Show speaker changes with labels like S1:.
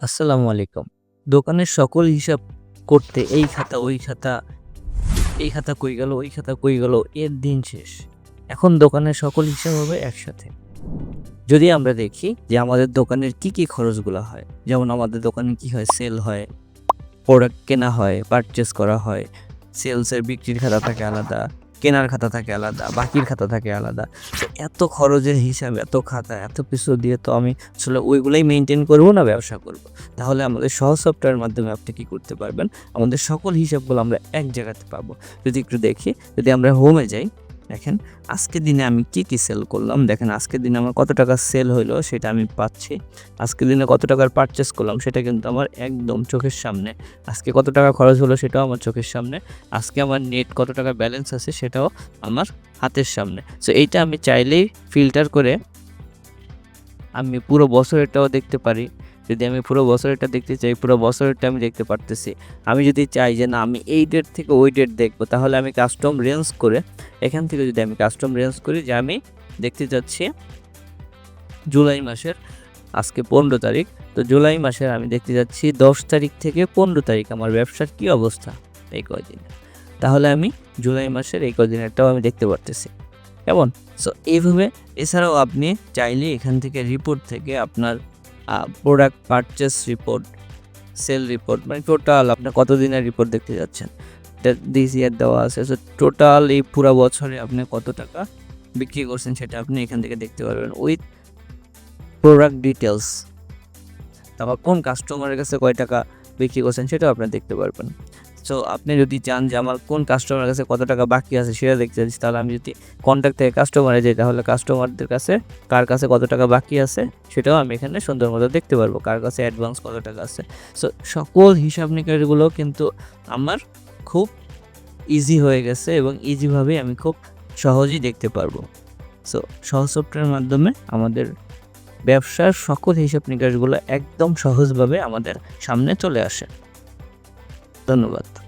S1: আসসালামু আলাইকুম। দোকানের সকল হিসাব করতে এই খাতা, ওই খাতা, এই খাতা কই গেল, ওই খাতা কই গেল, এর দিন শেষ। এখন দোকানের সকল হিসাব হবে একসাথে। যদি আমরা দেখি যে আমাদের দোকানের কি কি খরচগুলো হয়, যেমন আমাদের দোকানে কি হয় সেল হয় প্রোডাক্ট কেনা হয় পারচেস করা হয় সেলসের বিক্রির খাতা থাকে আলাদা কেনার খাতা থাকে আলাদা, বাকির খাতা থাকে আলাদা। এত খরচের হিসাব, এত খাতা, এত কিছু দিয়ে তো আমি আসলে ওইগুলোই মেনটেন করব না, ব্যবসা করব। তাহলে আমাদের সহজ সফটওয়্যারের মাধ্যমে আপনি কী করতে পারবেন? আমাদের সকল হিসাবগুলো আমরা এক জায়গাতে পাবো। যদি একটু দেখি, যদি আমরা হোমে যাই দেখেন আজকের দিনে আমি কি কি সেল করলাম? দেখেন আজকের দিনে আমার কত টাকা সেল হইল সেটা আমি পাচ্ছি। আজকের দিনে কত টাকার পারচেস করলাম সেটা কিন্তু আমার একদম চোখের সামনে। আজকে কত টাকা খরচ হলো সেটাও আমার চোখের সামনে। আজকে আমার নেট কত টাকা ব্যালেন্স আছে সেটাও আমার হাতের সামনে। সো এইটা আমি চাইলেই ফিল্টার করে আমি পুরো বছরেরটাও দেখতে পারি। যদি আমি পুরো বছরেরটা দেখতে চাই, পুরো বছরেরটা আমি দেখতে পারতেছি। আমি যদি চাই যে, না, আমি এই ডেট থেকে ওই ডেট দেখব, তাহলে আমি কাস্টম রেঞ্জ করে, এখান থেকে যদি আমি কাস্টম রেঞ্জ করি যে, আমি দেখতে চাচ্ছি জুলাই মাসের আজকে পনেরো তারিখ। তো জুলাই মাসের আমি দেখতে যাচ্ছি দশ তারিখ থেকে পনেরো তারিখ আমার ব্যবসার কী অবস্থা এই কয়দিন। তাহলে আমি জুলাই মাসের এই কদিনেরটাও আমি দেখতে পারতেছি। কেমন? সো এইভাবে এছাড়াও আপনি চাইলে এখান থেকে রিপোর্ট থেকে আপনার product purchase report sale report মানে টোটাল আপনি কত দিনের রিপোর্ট দেখতে যাচ্ছেন? দিস ইয়ার দেওয়া আছে। সো টোটাল এই পুরো বছরে আপনি কত টাকা বিক্রি করছেন সেটা আপনি এখান থেকে দেখতে পারবেন উইথ প্রোডাক্ট ডিটেলস তারপর কোন কাস্টমারের কাছে কয় টাকা বিক্রি করছেন সেটাও আপনি দেখতে পারবেন। সো আপনি যদি চান যে আমার কোন কাস্টমারের কাছে কত টাকা বাকি আছে সেটা দেখতে চাচ্ছি তাহলে আমি যদি কন্ট্যাক্ট থেকে কাস্টমারে যাই, তাহলে কাস্টমারদের কাছে কার কাছে কত টাকা বাকি আছে সেটাও আমি এখানে সুন্দর মতো দেখতে পারব, কার কাছে অ্যাডভান্স কত টাকা আছে। সো সকল হিসাব নিকাশগুলো কিন্তু আমার খুব ইজি হয়ে গেছে এবং ইজিভাবে আমি খুব সহজেই দেখতে পারব। সো সহজ সফটওয়্যারের মাধ্যমে আমাদের ব্যবসার সকল হিসাব নিকাশগুলো একদম সহজভাবে আমাদের সামনে চলে আসে। ধন্যবাদ।